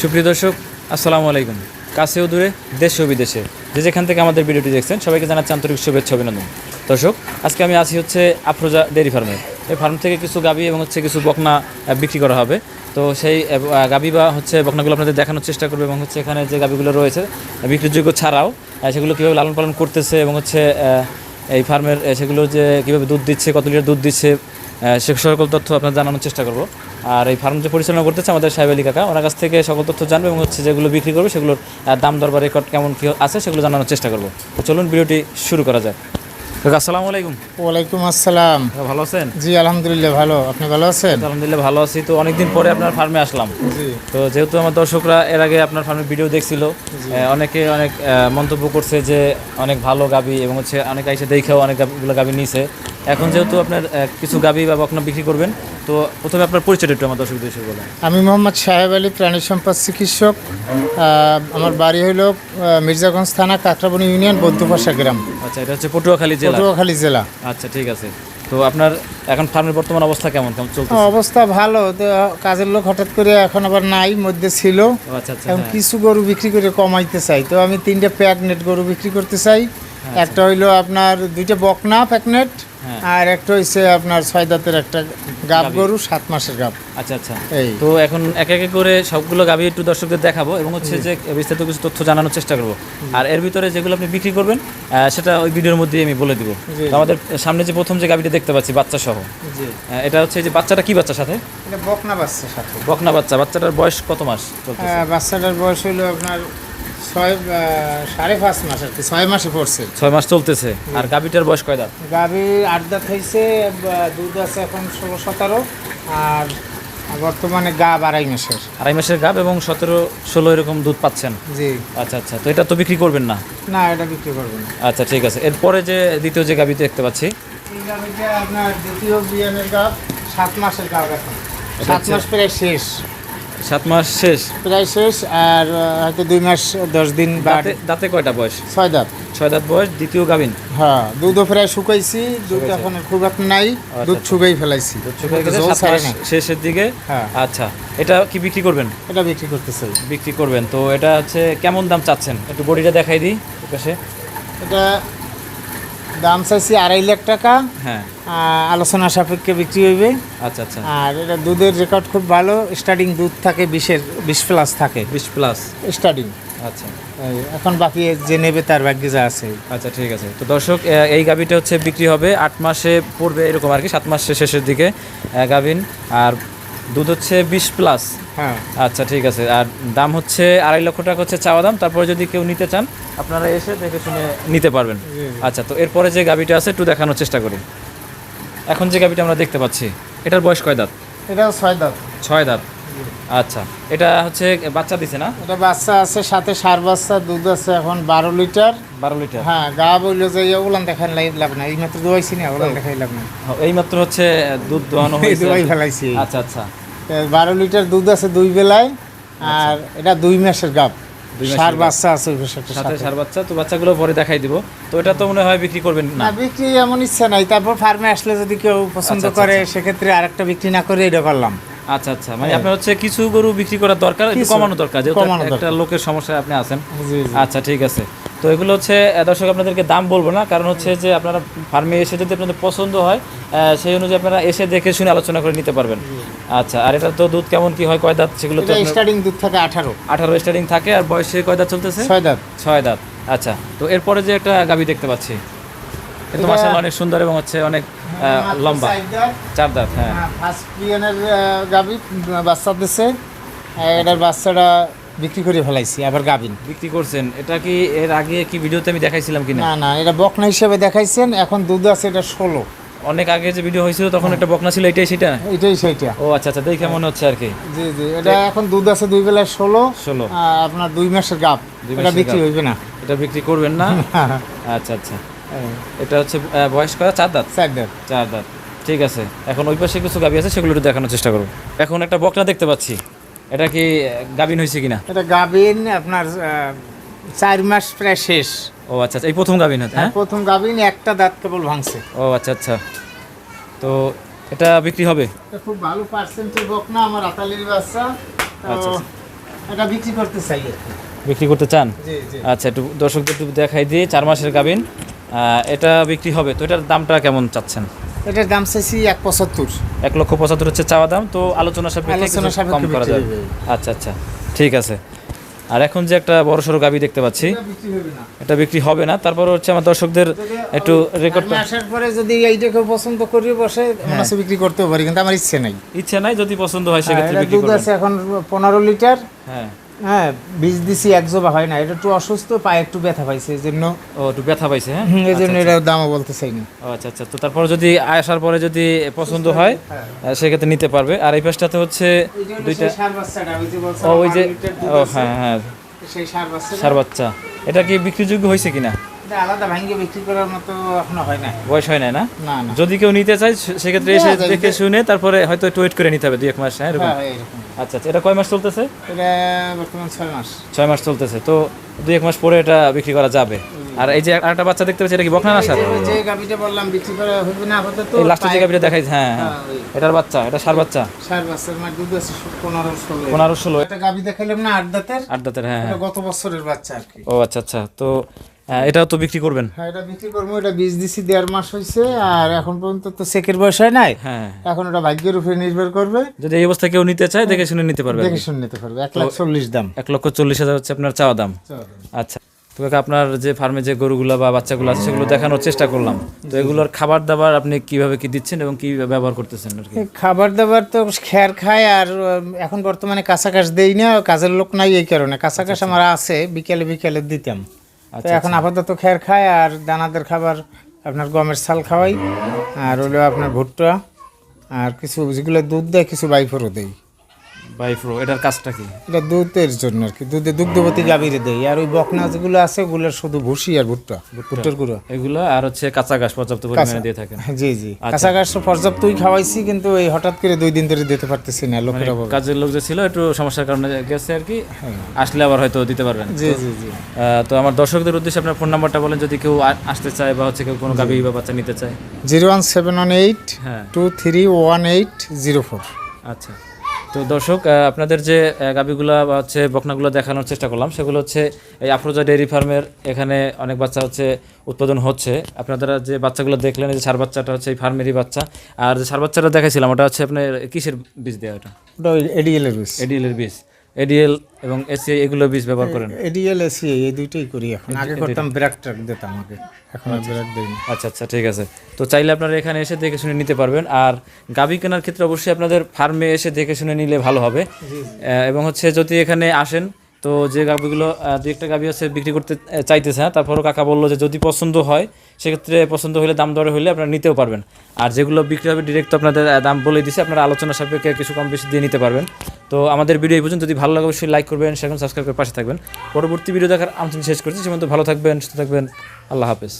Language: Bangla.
সুপ্রিয় দর্শক, আসসালামু আলাইকুম। কাছেও দূরে, দেশে ও বিদেশে, যে যেখান থেকে আমাদের ভিডিওটি দেখছেন, সবাইকে জানাচ্ছি আন্তরিক শুভেচ্ছা, অভিনন্দন। দর্শক, আজকে আমি আছি হচ্ছে আফরোজা ডেয়ারি ফার্মে। এই ফার্ম থেকে কিছু গাবি এবং হচ্ছে কিছু বকনা বিক্রি করা হবে। তো সেই গাবি বা হচ্ছে বকনাগুলো আপনাদের দেখানোর চেষ্টা করবে এবং হচ্ছে এখানে যে গাবিগুলো রয়েছে বিক্রিযোগ্য ছাড়াও সেগুলো কীভাবে লালন পালন করতেছে এবং হচ্ছে এই ফার্মের সেগুলো যে কীভাবে দুধ দিচ্ছে, কত লিটার দুধ দিচ্ছে সে সকল তথ্য আপনার জানানোর চেষ্টা করব। আর এই ফার্ম যে পরিচালনা করতেছে আমাদের সাহেব আলী কাকা ওনার কাছ থেকে সকল তথ্য জানব এবং হচ্ছে যেগুলো বিক্রি করবে সেগুলোর দাম দর বা রেকর্ড কেমন কী আছে সেগুলো জানানোর চেষ্টা করব। তো চলুন ভিডিওটি শুরু করা যায় কাকা আসসালামু আলাইকুম। ওয়ালাইকুম আসসালাম। ভালো আছেন? জি আলহামদুলিল্লাহ ভালো। আপনি ভালো আছেন? আলহামদুলিল্লাহ ভালো আছি। তো অনেকদিন পরে আপনার ফার্মে আসলাম। জি। তো যেহেতু আমার দর্শকরা এর আগে আপনার ফার্মের ভিডিও দেখছিল অনেকে অনেক মন্তব্য করছে যে অনেক ভালো গাবি এবং হচ্ছে অনেক এসে দেখেও অনেক গাবিগুলো গাবি নিছে। এখন যেহেতু আপনার কিছু গাবি বা বকনা বিক্রি করবেন তো প্রথমে আপনার পরিচয়টা একটু আমার দর্শকদের এসে বলেন। আমি মোহাম্মদ সাহেব আলী প্রাণী সম্পদ চিকিৎসক। আমার বাড়ি হইল মির্জাগঞ্জ থানা কাকরাবনি ইউনিয়ন বৌদ্ধপাশা গ্রাম। আচ্ছা এটা হচ্ছে পটুয়াখালী জেলা। পটুয়াখালী জেলা। আচ্ছা ঠিক আছে। তো আপনার এখন ফার্মের বর্তমান অবস্থা কেমন? কেমন চলছে অবস্থা ভালো। তো কাজের লোক হঠাৎ করে এখন আবার নাই মধ্যে ছিল। আচ্ছা আচ্ছা এখন হ্যাঁ। কিছু গরু বিক্রি করে কমাইতে চাই। তো আমি তিনটে প্যাকনেট গরু বিক্রি করতে চাই। একটা হইল আপনার দুইটা বকনা প্যাকনেট হ্যাঁ। আর একটা হইছে আপনার ছয় দাঁতের একটা গাব গরু সাত মাসের গাব। আচ্ছা আচ্ছা। এই। তো এখন এক এক করে সবগুলো গাবি একটু দর্শকদের দেখাবো এবং হচ্ছে যে বিস্তারিত কিছু তথ্য জানানোর চেষ্টা করব। আর এর ভিতরে যেগুলো আপনি বিক্রি করবেন সেটা ওই ভিডিওর মধ্যেই আমি বলে দিব। তো আমাদের সামনে যে প্রথম যে গাবিটা দেখতে পাচ্ছি বাচ্চা সহ এটা হচ্ছে যে বাচ্চাটা কি বাচ্চার সাথে? এটা বকনা বাচ্চা সাথে। বকনা বাচ্চা বাচ্চাটার বয়স কত মাস? বাচ্চাটার বয়স হলো আপনার ছয় সাড়ে পাঁচ মাস আর কি ছয় মাসে পড়ছে। ছয় মাস চলতেছে। আর গাবিটার বয়স কয় দাঁত? গাভী আট দাঁত হয়েছে দুধ আছে এখন ষোলো সতেরো আর বর্তমানে গা আড়াই মাসের। আড়াই মাসের গাব এবং সতেরো ষোলো এরকম দুধ পাচ্ছেন। জি। আচ্ছা আচ্ছা তো এটা তো বিক্রি করবেন না? না এটা বিক্রি করব না। আচ্ছা ঠিক আছে। এরপরে যে দ্বিতীয় যে গাবিতে দেখতে পাচ্ছি। এই আপনার দ্বিতীয় বিয়ানের গাভ সাত মাসের গাভ এখন। সাত মাস প্রায় শেষ। সাত মাস শেষ। প্রায় শেষ আর হয়তো দুই মাস দশ দিন দাঁতে কয়টা বয়স? ছয় দাঁত। ছয় দাঁত বয়স দ্বিতীয় গাবিন হ্যাঁ দুধও প্রায় শুকাইছি দুধ। এখন খুব একটা নাই আচ্ছা, দুধ আচ্ছা। শুকাই ফেলাইছি। শেষের দিকে? হ্যাঁ। আচ্ছা এটা কি বিক্রি করবেন? এটা বিক্রি করতে চাই বিক্রি করবেন তো এটা হচ্ছে কেমন দাম চাচ্ছেন? একটু বডিটা দেখাই দিই পাশে এটা দাম চাইছি আড়াই লাখ টাকা। হ্যাঁ। আলোচনা সাপেক্ষে বিক্রি হইবে। আচ্ছা আচ্ছা। আর এটা দুধের রেকর্ড খুব ভালো। স্টার্টিং দুধ থাকে বিশের বিশ প্লাস থাকে। বিশ প্লাস স্টার্টিং আচ্ছা। এখন বাকি যে নেবে তার ভাগ্যে যা আছে। আচ্ছা ঠিক আছে। তো দর্শক এই গাভিটা হচ্ছে বিক্রি হবে আট মাসে পড়বে এরকম আর কি সাত মাসের শেষের দিকে গাভিন। আর দুধ হচ্ছে বিশ প্লাস হ্যাঁ। আচ্ছা ঠিক আছে। আর দাম হচ্ছে আড়াই লক্ষ টাকা হচ্ছে চাওয়া দাম। তারপরে যদি কেউ নিতে চান আপনারা এসে দেখে শুনে নিতে পারবেন। আচ্ছা তো এরপরে যে গাবিটা আছে একটু দেখানোর চেষ্টা করি। এখন যে গাবিটা আমরা দেখতে পাচ্ছি এটার বয়স কয় দাঁত? এটা ছয় দাঁত। ছয় দাঁত। আচ্ছা এটা হচ্ছে বাচ্চা দিছে না? এটা বাচ্চা আছে সাথে সার বাচ্চা দুধ আছে এখন বারো লিটার। বারো লিটার। হ্যাঁ গা বলল যে ওগুলান দেখান লাই- লাভ নাই। এই মাত্র দোয়াইছি না ওগুলান দেখাই লাভ নাই। এই মাত্র হচ্ছে দুধ দোয়ানো হয়েছে। দোয়াই ফেলাইছি। আচ্ছা আচ্ছা। বারো লিটার দুধ আছে দুই বেলায় আর এটা দুই মাসের মাসের সার বাচ্চা। আছে সাথে। সার বাচ্চা তো বাচ্চাগুলো পরে দেখাই দিব। তো এটা তো মনে হয় বিক্রি করবেন না? বিক্রি এমন ইচ্ছা নাই। তারপর ফার্মে আসলে যদি কেউ পছন্দ আচ্ছা, আচ্ছা, করে সেক্ষেত্রে আরেকটা বিক্রি না করে এটা করলাম। আচ্ছা আচ্ছা। মানে আপনার হচ্ছে কিছু গরু বিক্রি করার দরকার কমানো দরকার যেহেতু একটা লোকের সমস্যায় আপনি আছেন। আচ্ছা ঠিক আছে। তো এগুলো হচ্ছে দর্শক আপনাদেরকে দাম বলব না কারণ হচ্ছে যে আপনারা ফার্মে এসে যদি আপনাদের পছন্দ হয় সেই অনুযায়ী আপনারা এসে দেখে শুনে আলোচনা করে নিতে পারবেন। আচ্ছা আর এটা তো দুধ কেমন কি হয় কয় দাঁত সেগুলো তো স্টার্টিং দুধ থাকে আঠারো। আঠারো স্টার্টিং থাকে আর বয়সে কয় দাঁত চলতেছে? ছয় দাঁত। ছয় দাঁত। আচ্ছা তো এরপরে যে একটা গাবি দেখতে পাচ্ছি। এটা এটা- মাসাল্লাহ অনেক সুন্দর এবং হচ্ছে অনেক লম্বা। চার দাঁত হ্যাঁ। ফার্স্ট পিএনের গাবি বাচ্চা দিছে। এটার বাচ্চাটা বিক্রি করে ফেলাইছি আবার গাবিন। বিক্রি করছেন। এটা কি এর আগে কি ভিডিওতে আমি দেখাইছিলাম কিনা? না না এটা বকনা হিসেবে দেখাইছেন এখন দুধ আছে এটা ষোলো। অনেক আগে যে ভিডিও হয়েছিল তখন একটা বকনা ছিল এটাই সেটা? এটাই সেইটা। ও আচ্ছা আচ্ছা দেখে মনে হচ্ছে আর কি। জি জি এটা এখন দুধ আছে দুই বেলায় ষোলো ষোলো। আপনার দুই মাসের গাব এটা বিক্রি হইবে না। এটা বিক্রি করবেন না? আচ্ছা আচ্ছা। এটা হচ্ছে বয়স করা চার দাঁত? চার দাঁত। চার দাঁত। ঠিক আছে। এখন ওই পাশে কিছু গাবি আছে সেগুলো একটু দেখানোর চেষ্টা করব। এখন একটা বকনা দেখতে পাচ্ছি। এটা কি গাবিন হয়েছে কিনা? এটা গাবিন আপনার চার মাস প্রায় শেষ। ও আচ্ছা আচ্ছা এই প্রথম গাবিন হচ্ছে হ্যাঁ প্রথম গাবিন একটা দাঁত কেবল ভাঙছে। ও আচ্ছা আচ্ছা। তো এটা বিক্রি হবে? খুব ভালো পার্সেন্টের বকনা আমার আতালির বাচ্চা। আচ্ছা, এটা বিক্রি করতে চাই বিক্রি করতে চান? জি জি। আচ্ছা একটু দর্শকদের একটু দেখাই দিয়ে চার মাসের গাবিন এটা বিক্রি হবে। তো এটার দামটা কেমন চাচ্ছেন? এটার দাম চাইছি এক পঁচাত্তর। এক লক্ষ পঁচাত্তর হচ্ছে চাওয়া দাম তো আলোচনা সাপেক্ষে আলোচনা সাপেক্ষে কম করা যাবে। আচ্ছা আচ্ছা ঠিক আছে। আর এখন যে একটা বড় সড়ো গাবি দেখতে পাচ্ছি এটা বিক্রি হবে না। তারপর হচ্ছে আমার দর্শকদের একটু রেকর্ড আসার পরে যদি এইটা কেউ পছন্দ করি বসে মনে আছে বিক্রি করতেও পারি কিন্তু আমার ইচ্ছে নাই। ইচ্ছে নাই যদি পছন্দ হয় সেক্ষেত্রে এটা বিক্রি দুধ করবেন। আছে এখন পনেরো লিটার। হ্যাঁ। হ্যাঁ বীজ দিছি এক জবা হয় না এটা একটু অসুস্থ পায়ে একটু ব্যথা পাইছে এই জন্য ও একটু ব্যথা পাইছে হ্যাঁ? এই জন্য এটা দামও বলতে চাই না আচ্ছা আচ্ছা তো তারপর যদি আসার পরে যদি পছন্দ হয় সেক্ষেত্রে নিতে পারবে। আর এই পাশটাতে হচ্ছে দুইটা ও ওই যে ও হ্যাঁ হ্যাঁ। সেই সার বাচ্চা। এটা কি বিক্রিযোগ্য হয়েছে কিনা? আলাদা ভাঙ্গে বিক্রি করার মতো এখনও হয় না বয়স হয় না না? না না। যদি কেউ নিতে চায় সেক্ষেত্রে এসে দেখে শুনে তারপরে হয়তো একটু ওয়েট করে নিতে হবে দুই এক মাস হ্যাঁ এরকম? হ্যাঁ, আচ্ছা আচ্ছা এটা কয় মাস চলতেছে? এটা বর্তমান ছয় মাস। ছয় মাস চলতেছে তো দুই এক মাস পরে এটা বিক্রি করা যাবে। আর এই যে আরেকটা বাচ্চা দেখতে পাচ্ছি এটা কি বকনা না স্যার? যে- গাভিটা বললাম বিক্রি করা হবে না আপাতত এই লাস্টের যে গাভিটা দেখাই হ্যাঁ হ্যাঁ। হ্যাঁ, এটার বাচ্চা এটা সার বাচ্চা? সার বাচ্চার মার দুধ আছে পনেরো ষোলো। পনেরো ষোলো। একটা গাভি দেখাইলাম না আট দাঁতের। আট দাঁতের হ্যাঁ এটা হ্যাঁ গত বছরের বাচ্চা আর কি। ও আচ্ছা আচ্ছা তো এটাও তো বিক্রি করবেন? হ্যাঁ এটা বিক্রি করব এটা বীজ দিছি দেড় মাস হয়েছে আর এখন পর্যন্ত তো সেকের বয়স হয় নাই। হ্যাঁ। এখন ওটা ভাগ্যের উপরে নির্ভর করবে। যদি এই অবস্থা কেউ নিতে চায় দেখে শুনে নিতে পারবে দেখে শুনে নিতে পারবে এক লাখ চল্লিশ দাম। এক লক্ষ চল্লিশ হাজার হচ্ছে আপনার চাওয়া দাম। আচ্ছা তো কাকা আপনার যে ফার্মে যে গরুগুলো বা বাচ্চাগুলো আছে সেগুলো দেখানোর চেষ্টা করলাম। তো এগুলোর খাবার দাবার আপনি কীভাবে কি দিচ্ছেন এবং কি ব্যবহার করতেছেন আর কি? খাবার দাবার তো খ্যার খায় আর এখন বর্তমানে কাঁচা কাশ দেই না কাজের লোক নাই এই কারণে। কাঁচা কাশ আমার আছে বিকেলে বিকেলে দিতাম। তো আচ্ছা, এখন আপাতত খের খায় আর দানাদের খাবার আপনার গমের ছাল খাওয়াই আর হলো আপনার ভুট্টা আর কিছু যেগুলো দুধ দেয় কিছু বাইফরও দেই বাইফ্রো এটার কাজটা কি? এটা দুধের জন্য আর কি দুধে দুগ্ধবতী গাভীরে দেই। আর ওই বকনা যেগুলো আছে ওগুলো শুধু ভুসি আর ভুট্টা ভুট্টার গুঁড়ো। এগুলো আর হচ্ছে কাঁচা ঘাস পর্যাপ্ত পরিমাণে দিয়ে থাকেন। জি জি। কাঁচা ঘাস পর্যাপ্তই খাওয়াইছি কিন্তু এই হঠাৎ করে দুই দিন ধরে দিতে পারতেছি না লোকের অভাবে। কাজের লোক যে ছিল একটু সমস্যার কারণে গেছে আর কি। আসলে আবার হয়তো দিতে পারবেন। জি জি জি। তো আমার দর্শকদের উদ্দেশ্যে আপনার ফোন নাম্বারটা বলেন যদি কেউ আসতে চায় বা হচ্ছে কেউ কোনো গাভী বা বাচ্চা নিতে চায়। Zero one seven one eight হ্যাঁ। Two three one eight zero four. আচ্ছা। তো দর্শক আপনাদের যে গাবিগুলো বা হচ্ছে বকনাগুলো দেখানোর চেষ্টা করলাম সেগুলো হচ্ছে এই আফরোজা ডেয়ারি ফার্মের এখানে অনেক বাচ্চা হচ্ছে উৎপাদন হচ্ছে। আপনারা যে বাচ্চাগুলো দেখলেন যে সার বাচ্চাটা হচ্ছে এই ফার্মেরই বাচ্চা। আর যে সার বাচ্চাটা দেখাইছিলাম ওটা হচ্ছে আপনার কিসের বীজ দেওয়া ওটা? ওটা ওই এডিএলের বেশ এডিএল বীজ। এডিএল এবং এসি এগুলো বীজ ব্যবহার করেন? এডিএল এসি এই দুইটাই করি এখন। আগে করতাম ব্র্যাক ট্রাক দিতাম আমাকে এখন আর ব্র্যাক দেই না। আচ্ছা আচ্ছা ঠিক আছে। তো চাইলে আপনারা এখানে এসে দেখে শুনে নিতে পারবেন। আর গাভী কেনার ক্ষেত্রে অবশ্যই আপনাদের ফার্মে এসে দেখে শুনে নিলে ভালো হবে। এবং হচ্ছে যদি এখানে আসেন তো যে গাভীগুলো দু একটা গাভী আছে বিক্রি করতে চাইতেছে না তারপরও কাকা বলল যে যদি পছন্দ হয়, সেক্ষেত্রে পছন্দ হলে দাম দরে হলে আপনারা নিতেও পারবেন। আর যেগুলো বিক্রি হবে ডিরেক্ট আপনাদের দাম বলে দিছে, আপনারা আলোচনা সাপেক্ষে কিছু কম বেশি দিয়ে নিতে পারবেন। তো আমাদের ভিডিও এই পর্যন্ত, যদি ভালো লাগে অবশ্যই লাইক করবেন সেরকম সাবস্ক্রাইব করে পাশে থাকবেন। পরবর্তী ভিডিও দেখার আমন্ত্রণ শেষ করছি, সে ভালো থাকবেন, সুস্থ থাকবেন, আল্লাহ হাফেজ।